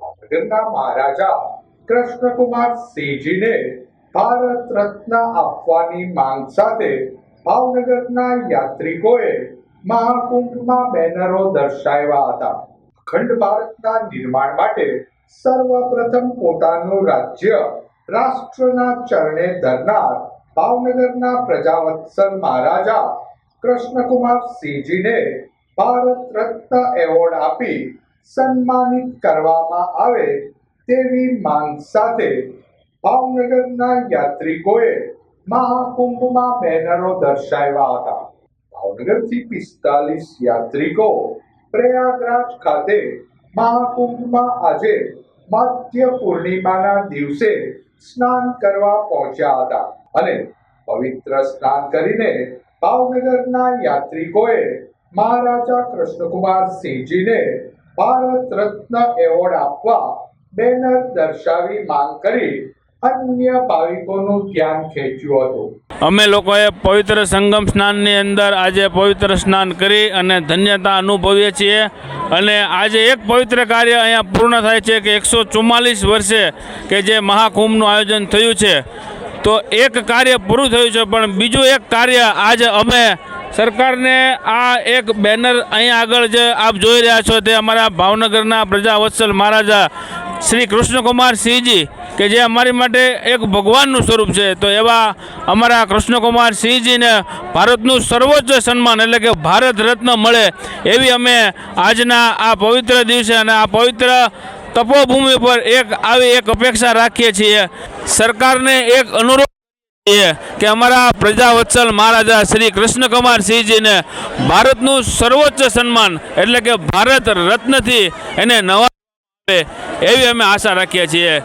ભાવનગરના મહારાજા કૃષ્ણકુમાર સિંહજીને ભારત રત્ન આપવાની માંગ સાથે ભાવનગરના યાત્રિકોએ મહાકુંભમાં બેનરો દર્શાવ્યા હતા. અખંડ ભારતના નિર્માણ માટે સર્વપ્રથમ પોતાનું રાજ્ય રાષ્ટ્રના ચરણે ધરનાર ભાવનગરના પ્રજાવત્સલ મહારાજા કૃષ્ણકુમાર સિંહજીને ભારત રત્ન એવોર્ડ આપી સન્માનિત કરવામાં આવે તેવી માંગ સાથે ભાવનગરના યાત્રિકોએ મહાકુંભમાં બેનરો દર્શાવ્યા હતા. ભાવનગરથી પિસ્તાલીસ યાત્રિકો પ્રયાગરાજ ખાતે મહાકુંભમાં આજે માધ્ય પૂર્ણિમાના દિવસે સ્નાન કરવા પહોંચ્યા હતા અને પવિત્ર સ્નાન કરીને ભાવનગરના યાત્રિકોએ મહારાજા કૃષ્ણકુમાર સિંહજીને ભારત રત્ન એવોર્ડ આપવા બેનર દર્શાવી માંગ કરી અન્ય ભાવિકોનું ધ્યાન ખેંચ્યું હતું. અમે લોકોએ પવિત્ર સંગમ સ્નાનની અંદર આજે પવિત્ર સ્નાન કરી અને ધન્યતા અનુભવીએ છીએ અને આજે એક પવિત્ર કાર્ય અહીંયા પૂર્ણ થાય છે કે એકસો ચુમ્માલીસ વર્ષે કે જે મહાકુંભનું આયોજન થયું છે. તો એક કાર્ય પૂરું થયું છે પણ બીજું એક કાર્ય આજે અમે સરકારને આ એક બેનર અહીંયા આગળ જે આપ જોઈ રહ્યા છો તે અમારા ભાવનગરના પ્રજાવત્સલ મહારાજા શ્રી કૃષ્ણકુમાર સિંહજી, કે જે અમારી માટે એક ભગવાનનું સ્વરૂપ છે. તો એવા અમારા કૃષ્ણકુમાર સિંહજીને ભારતનું સર્વોચ્ચ સન્માન એટલે કે ભારત રત્ન મળે એવી અમે આજના આ પવિત્ર દિવસે અને આ પવિત્ર તપોભૂમિ પર એક આવી એક અપેક્ષા રાખીએ છીએ. સરકારને એક અનુરોધ કે અમારા પ્રજાવત્સલ મહારાજા શ્રી કૃષ્ણકુમાર સિંહજીને ભારતનું સર્વોચ્ચ સન્માન એટલે કે ભારત રત્નથી એને નવા એવી અમે આશા રાખીએ છીએ.